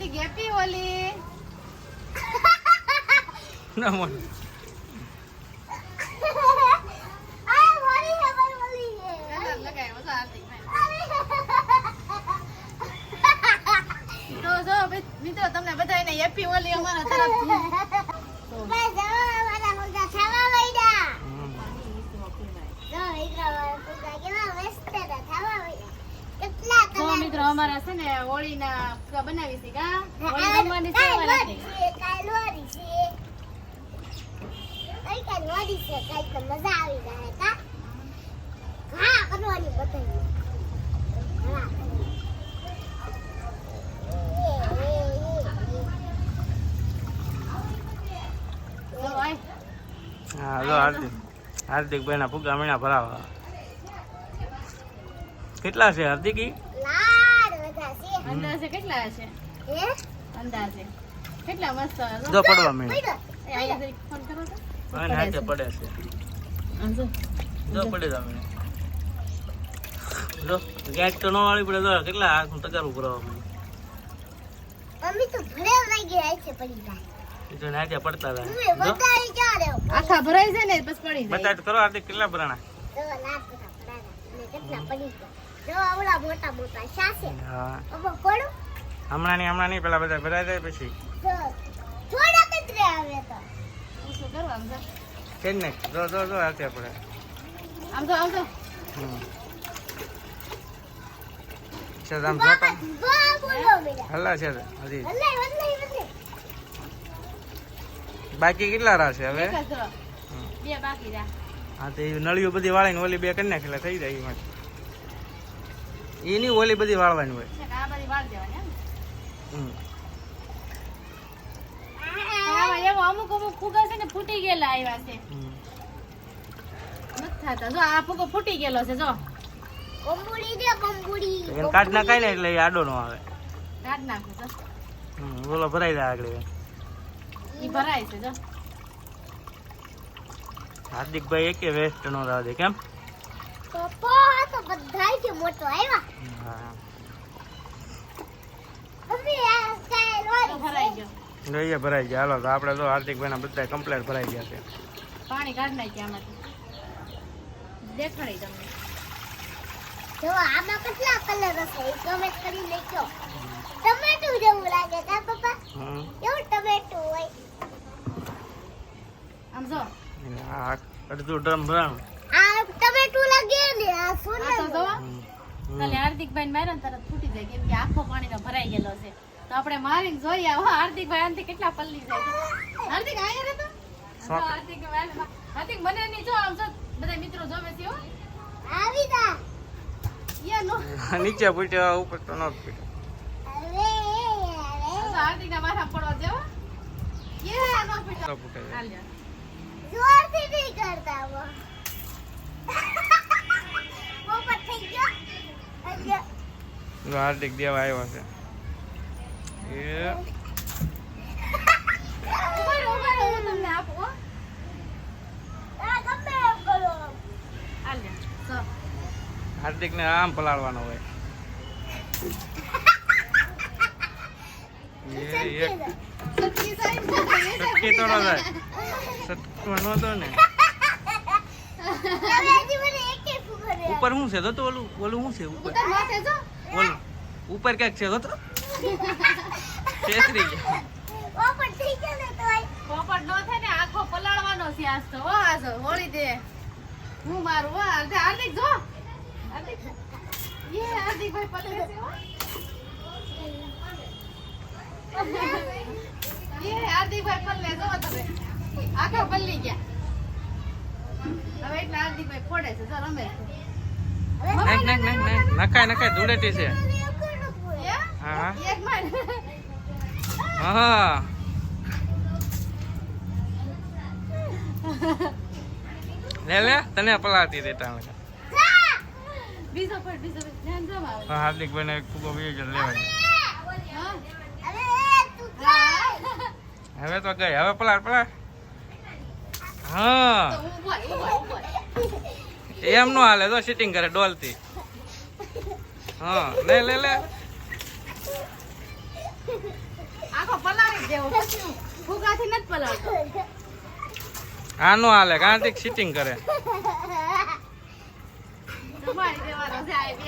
Happy Holi ના મોન. તો જો મિત્રો તમને બધાને હેપી હોલી અમારા તરફથી. મિત્રો અમારા છે ને હોળીના ફુગ્ગા બનાવી છે કા હોળી રમવાની છે અમારા છે. મજા આવી જાય કા? હા કરવાની બતાવી હા જો હા જો હાર્દિક. હાર્દિકભાઈના ના ફુગા મીણા ભરાવા. કેટલા છે હાર્દિક? અંદાજે કેટલા હશે? હે? અંદાજે. કેટલા મસ્ત જો. જો પડવા જરીક ફોન કરો તો. હા હાથે પડે છે. જો. જો પડે જા જો ગેટ તો નો વાળી પડે તો કેટલા હાથનું ટકર ભરાવા આવે મમ્મી તો ભરે વાગી જાય છે પડી જાય. એ તો પડતા તમે હતા આખા ભરાઈ જાય ને બસ પડી જાય. બતાડ કરો હાર્દિક કેટલા ભરાણા? કેટલા પડી ગયા. જો આવડા મોટા મોટા શા હા. અબો કોડું હમણાં નહીં હમણાં નહીં પેલા બધા ભરાઈ જાય પછી. જો થોડાક જ રે આવે તો. શું કરું આમ જો છે ને. જો જો જો હાથે પડે. આમ જો આમ જો હમ. છે આમ છે હજી. બાકી કેટલા રાશે હવે? એક બે બાકી હા તો એ નળીઓ બધી વાળીને ઓલી બે કરી નાખે એટલે થઈ જાય એમાં એની ઓલી બધી વાળવાની હોય. છે ને આ બધી વાળ દેવાની એમ? હમ. પણ આમાં એવો અમુક અમુક ફુગા છે ને ફૂટી ગયેલા આવ્યા છે. નથી જો આ ફુગો ફૂટી ગયેલો છે જો. બંબુડી દે એને કાઢ ને એટલે એ આડો નો આવે. કાઢ નાખું જો. હમ, ઓલો ભરાઈ જાય આગળ ઈ ભરાય છે જો. હાર્દિકભાઈ એકે વેસ્ટ નો રાહ દે કેમ પપ્પા તો બધાય કે મોટો આવ્યા. હા મમ્મી આ કાય તો લોરી ભરાઈ ગયો જોઈએ ભરાઈ ગયા. હાલો તો આપણે તો હાર્દિકભાઈ ના બધા કમ્પ્લેટ ભરાઈ ગયા છે. પાણી કાઢ નાખી આમાંથી. દેખાડી તમને. જો આમાં કેટલા કલર હશે? એ કમેન્ટ કરી લેજો ટમેટું જેવું લાગે કા પપ્પા. એવું ટમેટું હોય. આમ જો. અડધું ડ્રમ ભરાણું ખાલી હાર્દિકભાઈ માર્યો તરત ફૂટી જાય કેમ કે આખો પાણીનો ભરાઈ ગયેલો છે. તો આપણે મારીને જોઈએ હવે હાર્દિકભાઈ આનાથી કેટલા પલ્લી જાય હાર્દિક આયા તો? જો હાર્દિક હાર્દિક મને નહીં જો આમ જો બધા મિત્રો જોવે છે આવી જા યા નીચે પૂછ્યો ઉપર તો ન પૂછ્યો અરે તો અરે. હાર્દિક ના માથા પડવા દેવો યે નો પીટો તો પૂછે હાલ જા. જોરથી નહીં કરતા વો પોપટ થઈ ગયો અજ્જા. જો હાર્દિક દેવા આવ્યો છે એ. હાર્દિક ને આમ પલાળવાનો હોય. સટકી તો ન થાય સટકો ન તો ને હવે હજી મને એકે ફૂગો રે ઉપર શું છે તો તો ઓલું ઓલું શું છે ઉપર? ઓલું. ઉપર ક્યાંક છે તો? છેતરી ગયા. પોપટ ને નો થાય ને આખો પલાળવાનો છે આજ તો. હો આજ હોળી દે. હું મારું હો હાર્દિક હાર્દિક જો. હાર્દિક યે હાર્દિક ભાઈ પલળે છે હો. યે હાર્દિક ભાઈ પલળે જો તમે. આખો પલ્લી ગયા. હવે એટલે હાર્દિક ભાઈ ફોડે છે જો રમે છે. નાખ નાખ નાખ નાખ. નખાય નખાય. ધૂળેટી છે. હા. હા. હા લે લે. તને પલાળતી દેતા અમે બીજો પર બીજો ધ્યાન જો આવે હાર્દિક ખૂબ લેવાય હા તું હા હવે તો ગઈ. હવે પલાર પલાર હા. એમ નો હાલે તો સિટિંગ કરે ડોલથી. હા લે લે લે. આખો પલાળી દેવો પછી ફુગાથી નથી પલાળતો. આનો હાલે કાર્તિક સિટિંગ કરે. તમારી દેવાનો છે આ બે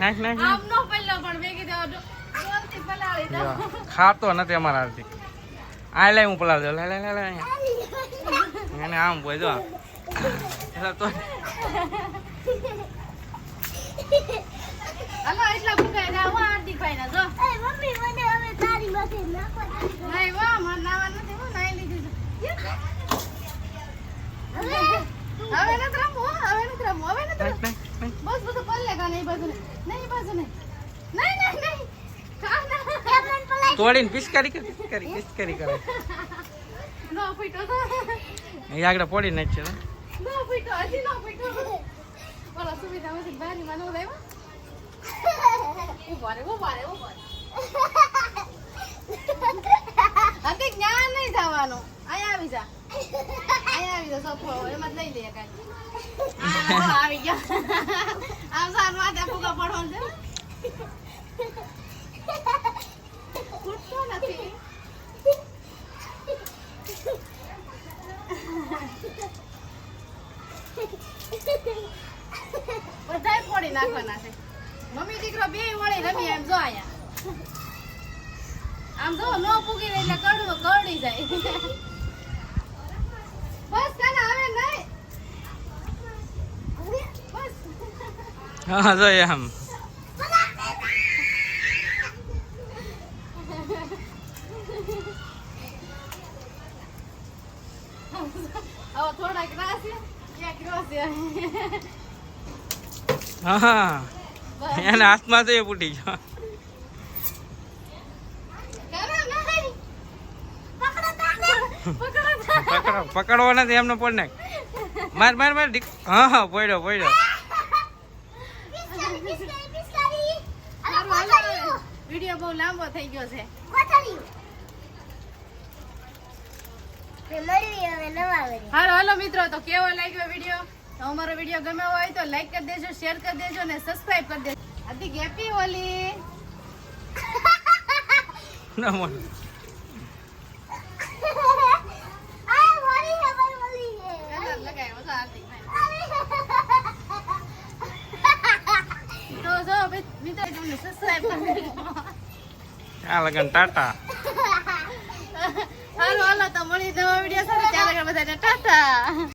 નાખ નાખ આમ નો પણ ભેગી દેવાનો ડોલથી પલાળી દો. ખાતો નથી અમારા હાર્દિક આ લે હું પલાળ દઉં લે લે લે લે અહીંયા. એને આમ બોય જો તો હલો એટલા ફુગાઈ ના હો હાર્દિકભાઈ ના જો એ મમ્મી મને હવે તારી માથે નહીં વાહ મારે નાવા નથી હું નાઈ લીધું હવે હવે નથી રમવું હો, હવે નથી રમવું હવે. નાખ નાખ. બસ બધું પલ્લે કા નહીં બાજુ નહીં બાજુ નહીં નહીં નહીં ના તોડીને કરે પિચકારી પિચકારી કરે નો ફૂટો તો એ આગળ પડી નાખશે આવી ગયા આમ સારું નો ફૂગા પડવાનું સુવિધા માંથી બારી માં નો લેવા ઊભા રે ઊભા રે ઊભા રે હતે જ્ઞાન નહીં જવાનું અહીંયા આવી જા અહીંયા આવી જા સોફો એમાં જ લઈ લે કાંઈ આ જો આવી ગયા આમ સાર માથે ફૂગા પડવાનું છે ફૂટતો નથી બધાય ફોડી નાખવાના છે. મમ્મી દીકરો બે વળી રમી એમ જો આયા. આમ જો નો પૂગી રહી એટલે કડવું કરડી જાય. બસ કાના, હવે નહીં. બસ હા જો એમ હવે થોડાક રાશે એક રોશે હા. એના હાથમાં તો એ ફૂટી ગયો પકડો પકડવો નથી એમને પડ નાખ. માર માર માર હા હા પડ્યો પડ્યો વીડિયો બહુ લાંબો થઈ ગયો છે કોથળીયું તે મળવી હવે નવા વળી હાલો હાલો મિત્રો તો કેવો લાગ્યો વીડિયો? તો અમારો વીડિયો ગમ્યો હોય તો લાઈક કરી દેજો શેર કરી દેજો ને સબસ્ક્રાઇબ કરી દેજો. આથી ગેપી હોલી. ના તો. જો મિત્રો તમને સબસ્ક્રાઇબ કરી દેજો. ટાટા. હાલો હાલો તો મળી નવા વીડિયો સાથે. ત્યારે બધાને ટાટા.